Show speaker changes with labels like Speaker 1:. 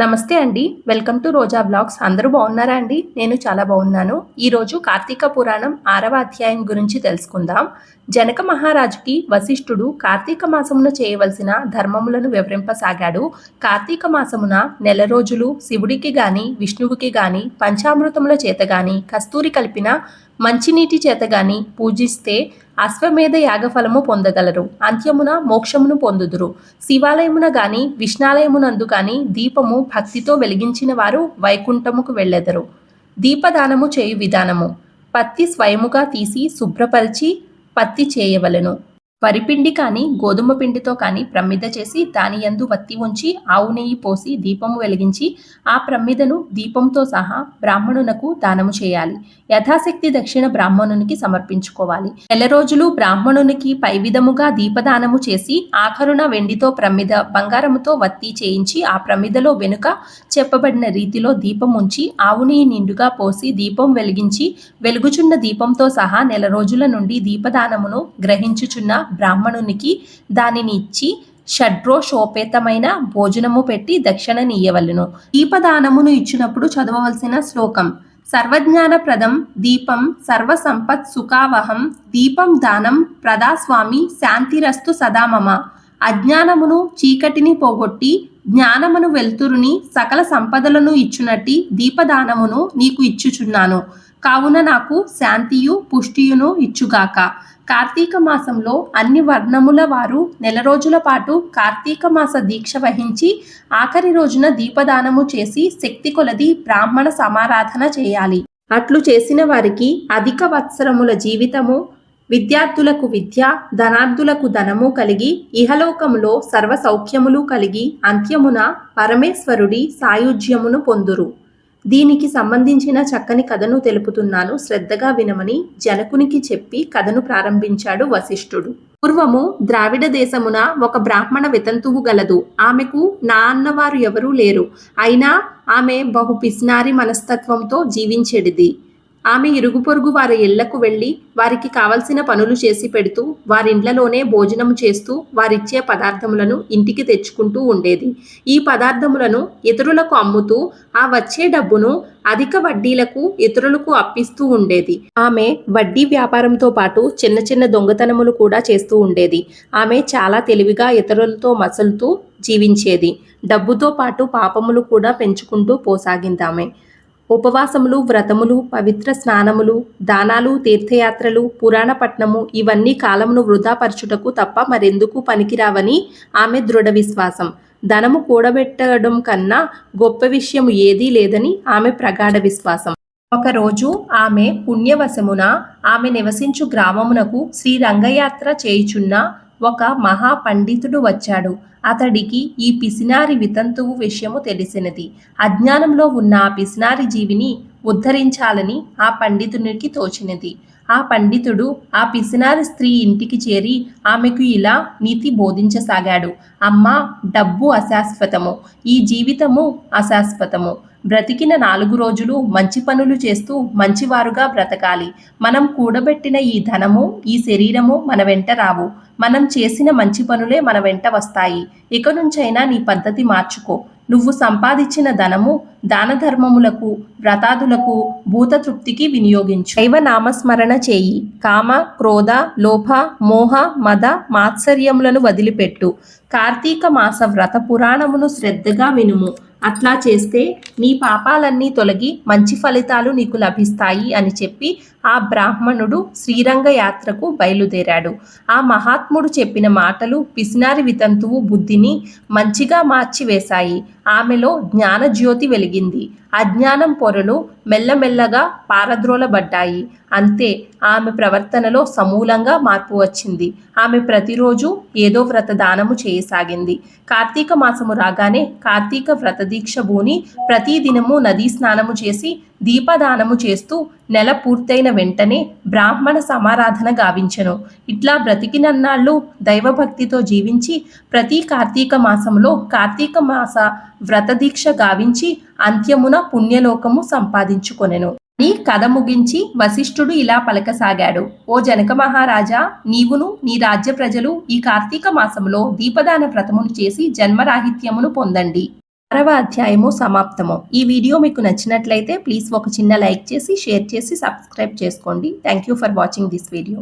Speaker 1: నమస్తే అండి. Welcome to Roja blogs. అందరూ బాగున్నారా అండి? నేను చాలా బాగున్నాను. ఈరోజు కార్తీక పురాణం ఆరవ అధ్యాయం గురించి తెలుసుకుందాం. జనక మహారాజుకి వశిష్ఠుడు కార్తీక మాసమున చేయవలసిన ధర్మములను వివరింపసాగాడు. కార్తీక మాసమున నెల రోజులు శివుడికి గాని విష్ణువుకి గాని పంచామృతముల చేత గాని కస్తూరి కలిపిన మంచినీటి చేత గాని పూజిస్తే అశ్వమేధ యాగఫలము పొందగలరు. అంత్యమున మోక్షమును పొందుదురు. శివాలయమున గాని విష్ణాలయమునందు గాని దీపము భక్తితో వెలిగించిన వారు వైకుంఠముకు వెళ్ళెదరు. దీపదానము చేయు విధానము. పత్తి స్వయముగా తీసి శుభ్రపరిచి పత్తి చేయవలెను. వరిపిండి కానీ గోధుమ పిండితో కానీ ప్రమిద చేసి దాని యందు వత్తి ఉంచి ఆవు నెయ్యి పోసి దీపము వెలిగించి ఆ ప్రమిదను దీపంతో సహా బ్రాహ్మణునకు దానము చేయాలి. యథాశక్తి దక్షిణ బ్రాహ్మణునికి సమర్పించుకోవాలి. నెల రోజులు బ్రాహ్మణునికి పై విధముగా దీపదానము చేసి ఆఖరున వెండితో ప్రమిద బంగారముతో వత్తి చేయించి ఆ ప్రమిదలో వెనుక చెప్పబడిన రీతిలో దీపం ఉంచి ఆవు నెయ్యి నిండుగా పోసి దీపం వెలిగించి వెలుగుచున్న దీపంతో సహా నెల రోజుల నుండి దీపదానమును గ్రహించుచున్న బ్రాహ్మణునికి దానిని ఇచ్చి షడ్రోషోపేతమైన భోజనము పెట్టి దక్షిణనీయవలను దీపదానమును ఇచ్చినప్పుడు చదవవలసిన శ్లోకం. సర్వజ్ఞానప్రదం దీపం సర్వసంపత్ సుఖావహం దీపం దానం ప్రదాస్వామి శాంతిరస్తు సదామమ అజ్ఞానమును చీకటిని పోగొట్టి జ్ఞానమును వెలుతురుని సకల సంపదలను ఇచ్చునట్టి దీపదానమును నీకు ఇచ్చుచున్నాను. కావున నాకు శాంతియు పుష్టియును ఇచ్చుగాక. కార్తీక మాసంలో అన్ని వర్ణముల వారు నెల రోజుల పాటు కార్తీక మాస దీక్ష వహించి ఆఖరి రోజున దీపదానము చేసి శక్తి కొలది బ్రాహ్మణ సమారాధన చేయాలి. అట్లు చేసిన వారికి అధిక వత్సరముల జీవితము విద్యార్థులకు విద్య ధనార్థులకు ధనము కలిగి ఇహలోకములో సర్వ సౌఖ్యములు కలిగి అంత్యమున పరమేశ్వరుడి సాయుధ్యమును పొందురు. దీనికి సంబంధించిన చక్కని కథను తెలుపుతున్నాను. శ్రద్ధగా వినమని జనకునికి చెప్పి కథను ప్రారంభించాడు వశిష్ఠుడు. పూర్వము ద్రావిడ దేశమున ఒక బ్రాహ్మణ వితంతువు గలదు. ఆమెకు నా అన్నవారు ఎవరూ లేరు. అయినా ఆమె బహు పిస్నారి మనస్తత్వంతో జీవించేడిది. ఆమె ఇరుగు పొరుగు వారి ఇళ్ళకు వెళ్ళి వారికి కావలసిన పనులు చేసి పెడుతూ వారిండ్లలోనే భోజనం చేస్తూ వారిచ్చే పదార్థములను ఇంటికి తెచ్చుకుంటూ ఉండేది. ఈ పదార్థములను ఇతరులకు అమ్ముతూ ఆ వచ్చే డబ్బును అధిక వడ్డీలకు ఇతరులకు అప్పిస్తూ ఉండేది. ఆమె వడ్డీ వ్యాపారంతో పాటు చిన్న చిన్న దొంగతనములు కూడా చేస్తూ ఉండేది. ఆమె చాలా తెలివిగా ఇతరులతో మసలుతూ జీవించేది. డబ్బుతో పాటు పాపములు కూడా పెంచుకుంటూ పోసాగింది ఆమె ఉపవాసములు వ్రతములు పవిత్ర స్నానములు దానాలు తీర్థయాత్రలు పురాణ పట్నము ఇవన్నీ కాలమును వృధాపరచుటకు తప్ప మరెందుకు పనికిరావని ఆమె దృఢ విశ్వాసం. ధనము కూడబెట్టడం కన్నా గొప్ప విషయం ఏదీ లేదని ఆమె ప్రగాఢ విశ్వాసం. ఒకరోజు ఆమె పుణ్యవశమున ఆమె నివసించు గ్రామమునకు శ్రీ రంగయాత్ర చేయుచున్న ఒక మహా పండితుడు వచ్చాడు. అతడికి ఈ పిసినారి వితంతువు విషయము తెలిసినది. అజ్ఞానంలో ఉన్న ఆ పిసినారి జీవిని ఉద్ధరించాలని ఆ పండితునికి తోచినది. ఆ పండితుడు ఆ పిసినారి స్త్రీ ఇంటికి చేరి ఆమెకు ఇలా నీతి బోధించసాగాడు. అమ్మ డబ్బు అశాశ్వతము. ఈ జీవితము అశాశ్వతము. బ్రతికిన నాలుగు రోజులు మంచి పనులు చేస్తూ మంచివారుగా బ్రతకాలి. మనం కూడబెట్టిన ఈ ధనము ఈ శరీరము మన వెంట రావు. మనం చేసిన మంచి పనులే మన వెంట వస్తాయి. ఇక నుంచైనా నీ పద్ధతి మార్చుకో. నువ్వు సంపాదించిన ధనము దాన ధర్మములకు వ్రతాదులకు భూతతృప్తికి వినియోగించు. దైవ నామస్మరణ చేయి. కామ క్రోధ లోభ మోహ మద మాత్సర్యములను వదిలిపెట్టు. కార్తీక మాస వ్రత పురాణమును శ్రద్ధగా వినుము. అట్లా చేస్తే నీ పాపాలన్నీ తొలగి మంచి ఫలితాలు నీకు లభిస్తాయి అని చెప్పి ఆ బ్రాహ్మణుడు శ్రీరంగ యాత్రకు బయలుదేరాడు. ఆ మహాత్ముడు చెప్పిన మాటలు పిసినారి వితంతువు బుద్ధిని మంచిగా మార్చివేశాయి. ఆమెలో జ్ఞానజ్యోతి వెలిగింది. అజ్ఞానం పొరలు మెల్లమెల్లగా పారద్రోలబడ్డాయి. అంతే ఆమె ప్రవర్తనలో సమూలంగా మార్పు వచ్చింది. ఆమె ప్రతిరోజు ఏదో వ్రతదానము చేయసాగింది. కార్తీక మాసము రాగానే కార్తీక వ్రతదీక్ష భూని ప్రతిదినము నదీ స్నానము చేసి దీపదానము చేస్తూ నెల పూర్తయిన వెంటనే బ్రాహ్మణ సమారాధన గావించెను. ఇట్లా బ్రతికినన్నాళ్ళు దైవభక్తితో జీవించి ప్రతి కార్తీక మాసంలో కార్తీక మాస వ్రతదీక్ష గావించి అంత్యమున పుణ్యలోకము సంపాదించుకొనెను. అని కథ ముగించి వశిష్ఠుడు ఇలా పలకసాగాడు. ఓ జనక మహారాజా నీవును నీ రాజ్య ప్రజలు ఈ కార్తీక మాసంలో దీపదాన వ్రతమును చేసి జన్మరాహిత్యమును పొందండి. ఆరవ అధ్యాయము సమాప్తము. ఈ వీడియో మీకు నచ్చినట్లయితే ప్లీజ్ ఒక చిన్న లైక్ చేసి షేర్ చేసి సబ్స్క్రైబ్ చేసుకోండి. Thank you for watching this video